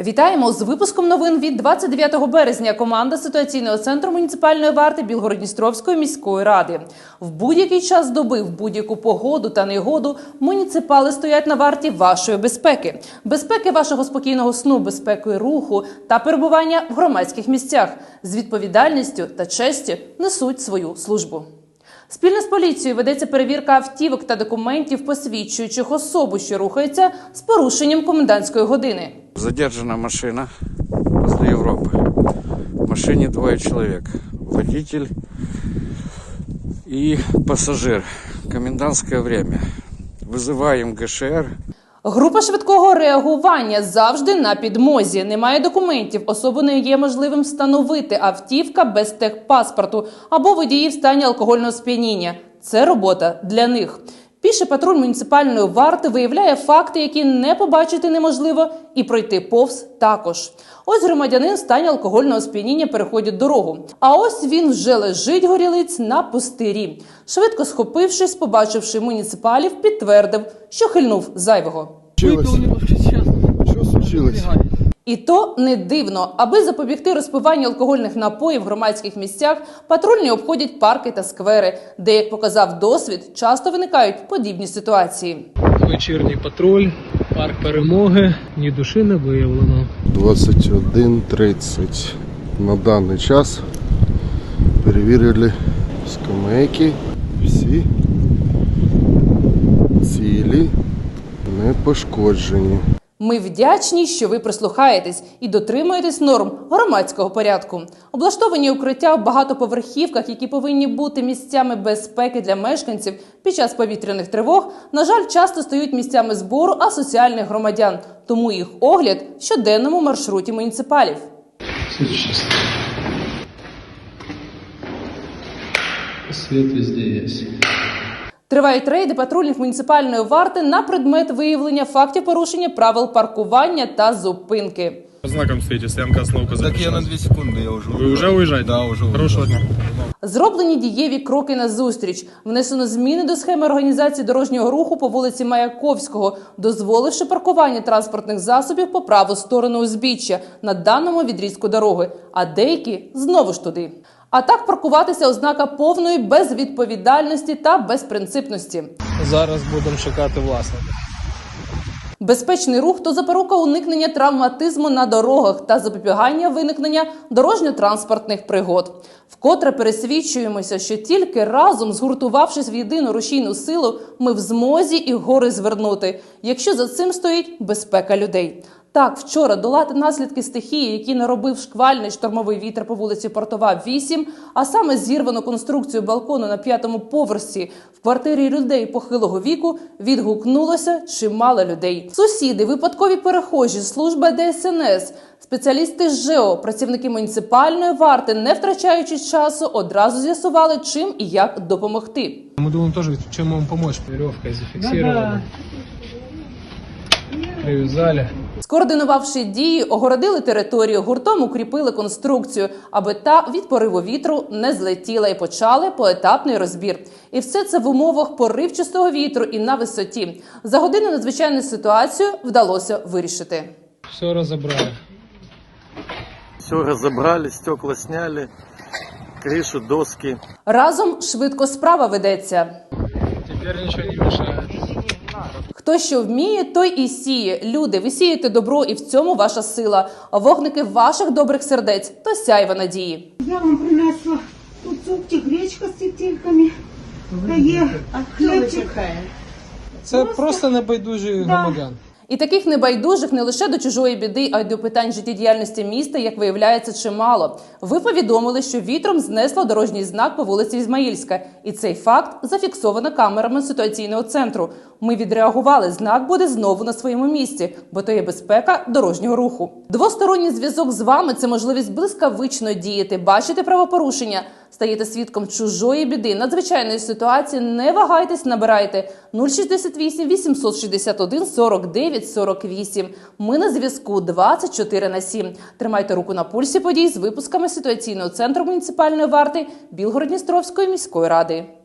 Вітаємо з випуском новин від 29 березня. Команда ситуаційного центру муніципальної варти Білгородністровської міської ради. В будь-який час доби, в будь-яку погоду та негоду муніципали стоять на варті вашої безпеки, безпеки вашого спокійного сну, безпеки руху та перебування в громадських місцях з відповідальністю та честю несуть свою службу. Спільно з поліцією ведеться перевірка автівок та документів, посвідчуючих особу, що рухається з порушенням комендантської години Задержана машина возле Европы. В машине двое человек. Водитель и пассажир. Комендантское время. Вызываем ГШР. Група швидкого реагування завжди на підмозі. Немає документів, особу не є можливим встановити автівка без техпаспорту або водії в стані алкогольного сп'яніння. Це робота для них. Піший патруль муніципальної варти виявляє факти, які не побачити неможливо, і пройти повз також. Ось громадянин в стані алкогольного сп'яніння переходить дорогу. А ось він вже лежить горілиць на пустирі. Швидко схопившись, побачивши муніципалів, підтвердив, що хильнув зайвого. Выпил немножко сейчас. Что случилось? І то не дивно, аби запобігти розпиванню алкогольних напоїв в громадських місцях, патрульні обходять парки та сквери, де, як показав досвід, часто виникають подібні ситуації. Вечірній патруль, парк перемоги, ні душі не виявлено. 21.30 на даний час перевірили скамейки. Всі цілі не пошкоджені. Ми вдячні, що ви прислухаєтесь і дотримуєтесь норм громадського порядку. Облаштовані укриття в багатоповерхівках, які повинні бути місцями безпеки для мешканців під час повітряних тривог, на жаль, часто стають місцями збору асоціальних громадян, тому їх огляд в щоденному маршруті муніципалів. Свет везде есть. Тривають рейди патрульних муніципальної варти на предмет виявлення фактів порушення правил паркування та зупинки. Знакам стоите, стоянка остановка Так я на. 2 секунды, я уже Вы уже уезжаете? Да, уже Хорошего уезжаю. дня. Зроблені дієві кроки на зустріч. Внесено зміни до схеми організації дорожнього руху по вулиці Маяковського, дозволивши паркування транспортних засобів по праву сторону узбіччя на даному відрізку дороги, а деякі знову ж туди. А так паркуватися ознака повної безвідповідальності та безпринципності. Зараз будемо шукати власника. Безпечний рух то запорука уникнення травматизму на дорогах та запобігання виникнення дорожньо-транспортних пригод. Вкотре пересвідчуємося, що тільки разом, згуртувавшись в єдину рушійну силу, ми в змозі і гори звернути, якщо за цим стоїть безпека людей. Так, вчора долати наслідки стихії, які наробив шквальний штормовий вітер по вулиці Портова 8, а саме зірвану конструкцію балкону на п'ятому поверсі в квартирі людей похилого віку, відгукнулося чимало людей. Сусіди, випадкові перехожі, служба ДСНС, спеціалісти ЖЕО, працівники муніципальної варти, не втрачаючи часу, одразу з'ясували, чим і як допомогти. Мы думаем тоже, чем вам помочь. Веревкой зафиксировали. Привязали. Скоординувавши дії, огородили територію, гуртом укріпили конструкцію, аби та від пориву вітру не злетіла і почали поетапний розбір. І все це в умовах поривчастого вітру і на висоті. За годину надзвичайну ситуацію вдалося вирішити. Все разобрали. Все разобрали, стекла сняли, крышу, доски. Разом швидко справа ведеться. Теперь ничего не мешает. Хто що вміє, той і сіє. Люди, ви сієте добро, і в цьому ваша сила. А вогники ваших добрих сердець то сяйва надії. Я вам принесла тут супчик, гречка з цитильками, Та є хлібчик. Це просто небайдужі громадян. І таких небайдужих не лише до чужої біди, а й до питань життєдіяльності міста, як виявляється, чимало. Ви повідомили, що вітром знесло дорожній знак по вулиці Ізмаїльська, і цей факт зафіксовано камерами ситуаційного центру. Ми відреагували. Знак буде знову на своєму місці, бо то є безпека дорожнього руху. Двосторонній зв'язок з вами це можливість блискавично діяти, бачити правопорушення, стаєте свідком чужої біди, надзвичайної ситуації. Не вагайтесь, набирайте 068 861 49 48. Ми на зв'язку 24 на 7. Тримайте руку на пульсі подій з випусками ситуаційного центру муніципальної варти Білгород-Дністровської міської ради.